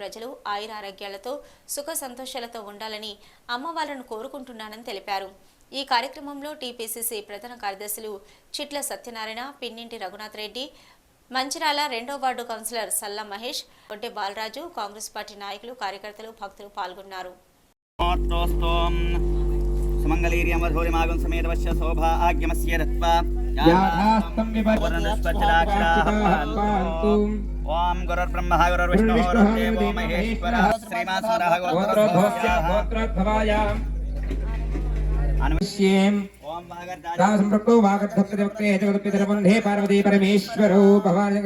ప్రజలు ఆయురారోగ్యాలతో సుఖ సంతోషాలతో ఉండాలని అమ్మవార్లను కోరుకుంటున్నానని తెలిపారు. ఈ కార్యక్రమంలో టీపీసీసీ ప్రధాన కార్యదర్శులు చిట్ల సత్యనారాయణ పిన్నింటి రఘునాథ్ రెడ్డి మంచిరాల రెండో ward councillor Salla Mahesh Odde Balaraju Congress party నాయకులు కార్యకర్తలు భక్తులు పాల్గొన్నారు. శోభా ఓం గురుర్బ్రహ్మ గురుర్విష్ణు గురుర్దేవో మహేశ్వర తావ సంపృక్తో వాగర్ధప్రతివక్తే పార్వతీ పరమేశ్వరో భవాని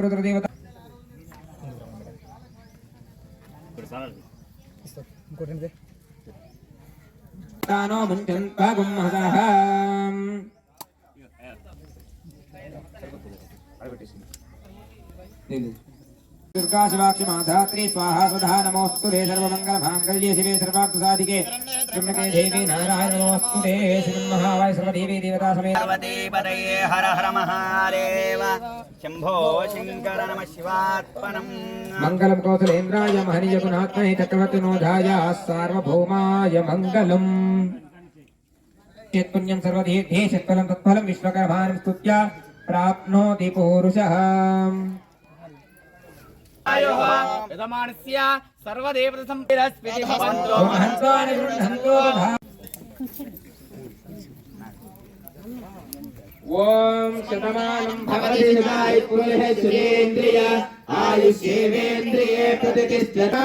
తానో దుర్గా శివాక్షి మాధాత్రి స్వాహా స్వధా నమోస్తు దే సర్వమంగళ మాంగళ్యే శివే సర్వార్థ సాధికే త్రిమకే దేవి నారాయణ నమోస్తు దే శ్రీ మహావాయ సర్వదేవీ దేవతా సమేత. పార్వతీ పదయే హర హర మహాదేవ. శంభో శంకర నమ శివాత్మనం మంగళం కౌసలేంద్రాయ మహనీయ గుణాత్మనే చక్రవర్తి నోధాయ సార్వభౌమాయ మంగళం. పుణ్యం సర్వదీర్ఘే షట్ఫలం తత్ఫలం విశ్వకర్మాణం స్తుత్య. ప్రాప్నోతి పూరుషः. यजमानस्य सर्वदेवदसम्पिरस्मिति भवन्तो महन्तानि गृह्णन्तो ॐ शतमानं भवति हिताय पुनः सुरेन्द्रिय आयुष्येवेन्द्रिये प्रतिष्ठता।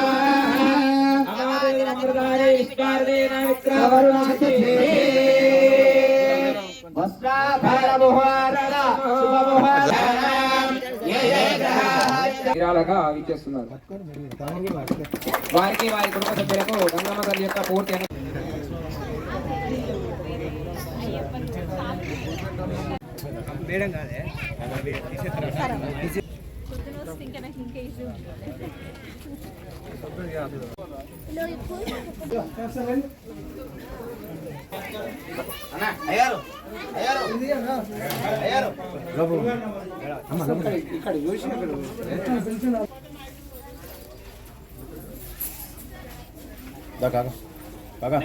वस्त्राभरणमुहारण शुभमुहारण విరాళగా ఇచ్చేస్తున్నారు వారికి వారి కుటుంబ సభ్యులకు గంగమ్మ తల్లి యొక్క పూర్తి అయ్యారు. అయ్యారు. అయ్యారు. ఇక్కడ చూసి కాకా కాకా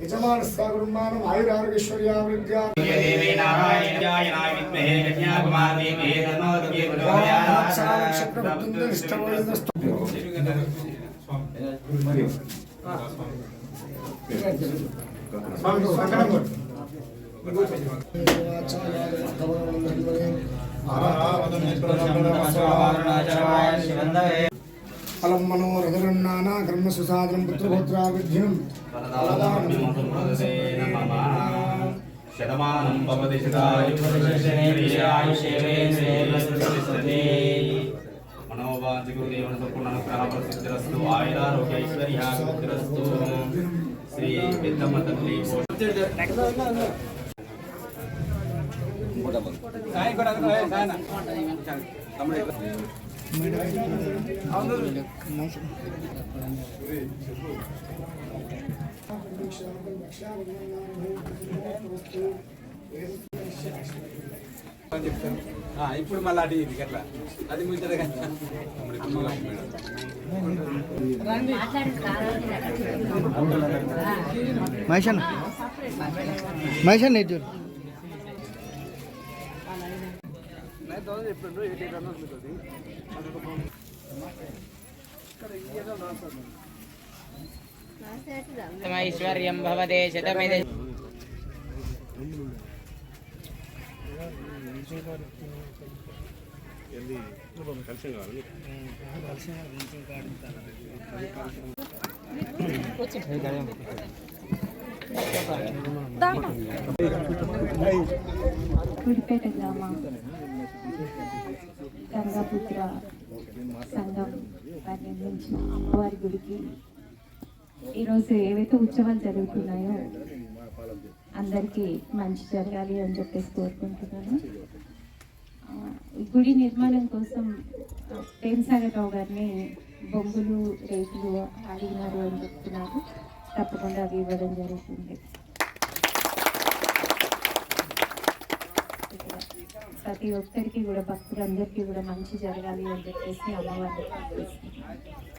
యజమానస్య ఆయురారోగ్యశ్వర్యావృద్ధ్యా దేవి నారాయణాయ నాయ విద్మహే కన్యాకుమారీ వేదనోదకే అలం మనోరథరున్నానా కర్మ సుసాదనం పుత్రపుత్రాభిధ్యం శతమానం భవతి మనోవాదిగురుదేవన సంపూర్ణ అనుగ్రహ ప్రసిద్ధిరస్తు ఆయురారోగ్య ఐశ్వర్యాభివృద్ధిరస్తు శ్రీ పెద్దమ్మ తల్లి ఇప్పుడు మళ్ళీ అటు ఇది గట్ల అది ముంచదు కదా మహేషన్ మహేషన్ నేర్చు ఐశ్వర్యం భవతే శతమిది గుడిపేట గ్రామ గంగాపుత్ర సంఘం నిర్మించిన అమ్మవారి గుడికి ఈరోజు ఏవైతే ఉత్సవాలు జరుగుతున్నాయో అందరికీ మంచి జరగాలి అని చెప్పేసి కోరుకుంటున్నాను. గుడి నిర్మాణం కోసం ప్రేమసాగర్రావు గారిని బొంగులు రేకులు అడిగినారు అని చెప్తున్నారు. తప్పకుండా అవి ఇవ్వడం జరుగుతుంది. ప్రతి ఒక్కరికి కూడా భక్తులందరికీ కూడా మంచి జరగాలి అని చెప్పేసి అమ్మవారిని